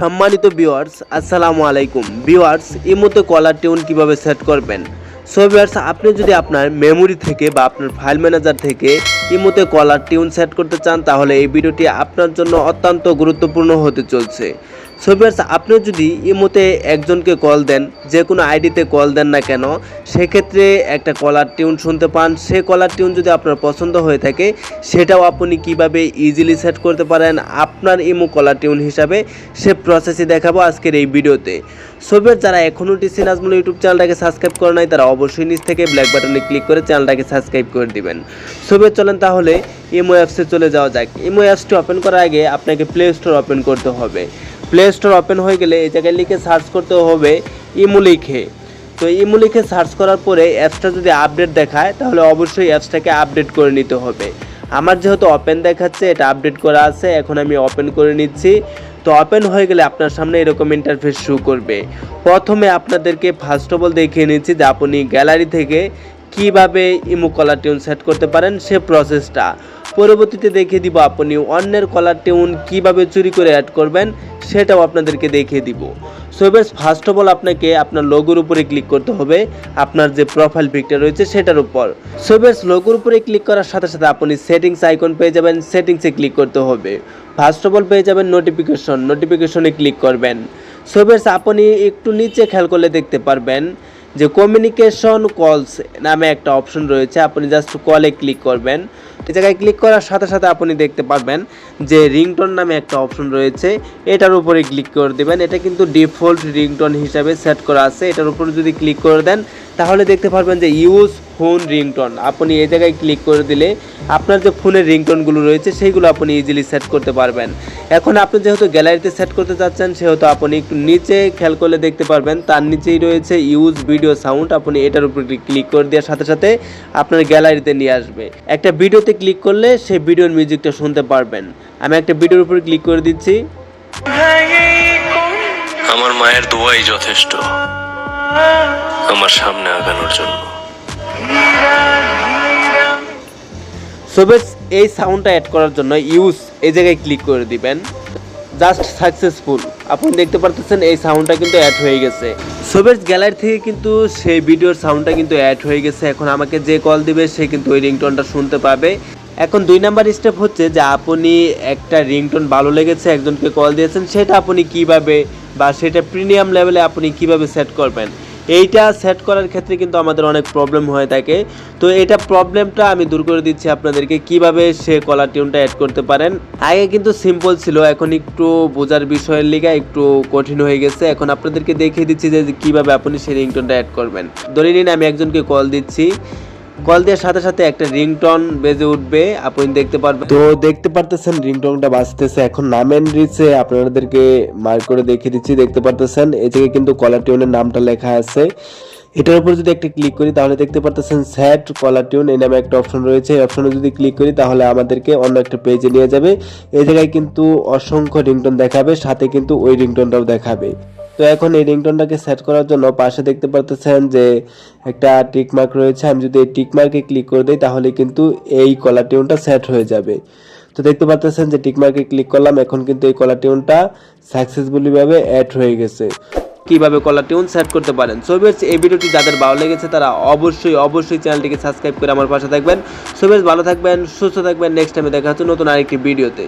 সম্মানিত ভিউয়ার্স আসসালামু আলাইকুম। ভিউয়ার্স ইমোতে কলার টিউন কীভাবে সেট করবেন? সো ভিউয়ার্স আপনি যদি আপনার মেমোরি থেকে বা আপনার ফাইল ম্যানেজার থেকে ইমোতে কলার টিউন সেট করতে চান, তাহলে এই ভিডিওটি আপনার জন্য অত্যন্ত গুরুত্বপূর্ণ হতে চলছে। সো ভিউয়ার্স আপনি যদি ইমোতে একজনকে কল দেন, যে কোনো আইডিতে কল দেন না কেন, সেক্ষেত্রে একটা কলার টিউন শুনতে পান। সে কলার টিউন যদি আপনার পছন্দ হয়ে থাকে, সেটাও আপনি কীভাবে ইজিলি সেট করতে পারেন, আপনার ইমো কলার টিউন হিসাবে সে প্রসেসই দেখাবো আজকের এই ভিডিওতে। সোভিয়ার যারা এখনও টিসি নাজমুল ইউটিউব চ্যানেলটাকে সাবস্ক্রাইব করে নাই, তারা অবশ্যই নিচ থেকে ব্ল্যাক বাটনে ক্লিক করে চ্যানেলটাকে সাবস্ক্রাইব করে দিবেন। সোভিয়ার চলেন তাহলে ইমো অ্যাপসে চলে যাওয়া যাক। ইমো অ্যাপসটি ওপেন করার আগে আপনাকে প্লে স্টোর ওপেন করতে হবে। প্লে স্টোর ওপেন হয়ে গেলে এই জায়গায় লিখে সার্চ করতে হবে ইমো লিখে তো ইমো লিখে সার্চ করার পরে অ্যাপসটা যদি আপডেট দেখায়, তাহলে অবশ্যই অ্যাপসটাকে আপডেট করে নিতে হবে। আমার যেহেতু ওপেন দেখাচ্ছে, এটা আপডেট করা আছে, এখন আমি ওপেন করে নিচ্ছি। তো ওপেন হয়ে গেলে আপনার সামনে এরকম ইন্টারফেস শো করবে। প্রথমে আপনাদেরকে ফার্স্ট অফ অল দেখিয়ে নিচ্ছি যে আপনি গ্যালারি থেকে কীভাবে ইমো কলার টিউন সেট করতে পারেন সে প্রসেসটা পরবর্তীতে দেখিয়ে দিব আপনি অন্যের কলার টিউন কীভাবে চুরি করে অ্যাড করবেন, সেটাও আপনাদেরকে দেখিয়ে দিব। সো এবার ফার্স্ট অফ অল আপনাকে আপনার লোগোর উপরে ক্লিক করতে হবে, আপনার যে প্রোফাইল পিকটা রয়েছে সেটার উপর। সো এবার লোগোর উপরে ক্লিক করার সাথে সাথে আপনি সেটিংস আইকন পেয়ে যাবেন সেটিংসে ক্লিক করতে হবে। ফার্স্ট অফ অল পেয়ে যাবেন নোটিফিকেশন নোটিফিকেশনে ক্লিক করবেন। সো এবার আপনি একটু নিচে খেয়াল করলে দেখতে পারবেন যে কমিউনিকেশন কলস নামে একটা অপশন রয়েছে, আপনি জাস্ট কলে ক্লিক করবেন। এই জায়গায় ক্লিক করার সাথে সাথে আপনি দেখতে পারবেন যে রিংটোন নামে একটা অপশন রয়েছে। এটার উপরে ক্লিক করে দেবেন। এটা কিন্তু ডিফল্ট রিংটোন হিসাবে সেট করা আছে। এটার উপরে যদি ক্লিক করে দেন, তাহলে দেখতে পারবেন যে ইউজ ফোন রিংটোন আপনি এই জায়গায় ক্লিক করে দিলে আপনার যে ফোনের রিংটোনগুলো রয়েছে, সেইগুলো আপনি ইজিলি সেট করতে পারবেন। এখন আপনি যেহেতু গ্যালারিতে সেট করতে চাচ্ছেন, সেহেতু আপনি একটু নিচে খেয়াল করলে দেখতে পারবেন, তার নিচেই রয়েছে ইউজ ভিডিও সাউন্ড আপনি এটার উপর ক্লিক করে দেওয়ার সাথে সাথে আপনার গ্যালারিতে নিয়ে আসবে। একটা ভিডিওতে ক্লিক করলে সেই ভিডিওর মিউজিকটা শুনতে পারবেন। আমি একটা ভিডিওর উপরে ক্লিক করে দিচ্ছি। আমার মায়ের দোয়াই যথেষ্ট। আমার সামনে আগানোর জন্য। সোবেস এই সাউন্ডটা অ্যাড করার জন্য ইউজ এই জায়গায় ক্লিক করে দিবেন। জাস্ট সাকসেসফুল আপনি দেখতে পারতেছেন এই সাউন্ডটা কিন্তু অ্যাড হয়ে গেছে। সোভেজ গ্যালারি থেকে কিন্তু সেই ভিডিওর সাউন্ডটা কিন্তু অ্যাড হয়ে গেছে। এখন আমাকে যে কল দিবে, সে কিন্তু ওই রিংটোনটা শুনতে পাবে। এখন দুই নাম্বার স্টেপ হচ্ছে যে আপনি একটা রিংটোন ভালো লেগেছে, একজনকে কল দিয়েছেন, সেটা আপনি কীভাবে বা সেটা প্রিমিয়াম লেভেলে আপনি কীভাবে সেট করবেন? এইটা সেট করার ক্ষেত্রে কিন্তু আমাদের অনেক প্রবলেম হয়ে থাকে। তো এটা প্রবলেমটা আমি দূর করে দিচ্ছি আপনাদেরকে, কীভাবে সে কলার টিউনটা অ্যাড করতে পারেন। আগে কিন্তু সিম্পল ছিল, এখন একটু বোঝার বিষয়ের লিগা একটু কঠিন হয়ে গেছে। এখন আপনাদেরকে দেখিয়ে দিচ্ছি যে কীভাবে আপনি সেই রিংটোনটা অ্যাড করবেন। ধরে নিন আমি একজনকে কল দিচ্ছি। কল দেওয়ার সাথে সাথে একটা রিংটন বেজে উঠবে। আপনি দেখতে পারবেন। তো দেখতে পারতেছেন, রিংটনটা বাজতেছে। এখন নামেন রিচে আপনাদেরকে মার্ক করে দেখিয়ে দিচ্ছি, দেখতে পারতেছেন? এই জায়গায় কিন্তু কলার টিউনের নামটা লেখা আছে। এটার উপর যদি একটা ক্লিক করি, তাহলে দেখতে পারতেছেন স্যাট কলার টিউন। এই নামে একটা অপশন রয়েছে। এই অপশনে যদি ক্লিক করি, তাহলে আমাদেরকে অন্য একটা পেজে নিয়ে যাবে। এই জায়গায় কিন্তু অসংখ্য রিংটন দেখাবে, সাথে কিন্তু ওই রিংটনটাও দেখাবে। তো এখন এই রিংটোনটাকে সেট করার জন্য পাশে দেখতে পারতেছেন যে একটা টিক মার্ক রয়েছে। আমি যদি এই টিক মার্কে ক্লিক করে দিই, তাহলে কিন্তু এই কলার টিউনটা সেট হয়ে যাবে। তো দেখতে পারতেছেন যে টিক মার্কে ক্লিক করলাম, এখন কিন্তু এই কলার টিউনটা সাকসেসফুলি ভাবে অ্যাড হয়ে গেছে। কীভাবে কলার টিউন সেট করতে পারেন? সো বেশ এই ভিডিওটি যাদের ভালো লেগেছে, তারা অবশ্যই অবশ্যই চ্যানেলটিকে সাবস্ক্রাইব করে আমার পাশে থাকবেন। সো বেশ ভালো থাকবেন, সুস্থ থাকবেন। নেক্সট টাইমে দেখা হচ্ছে নতুন আরেকটি ভিডিওতে।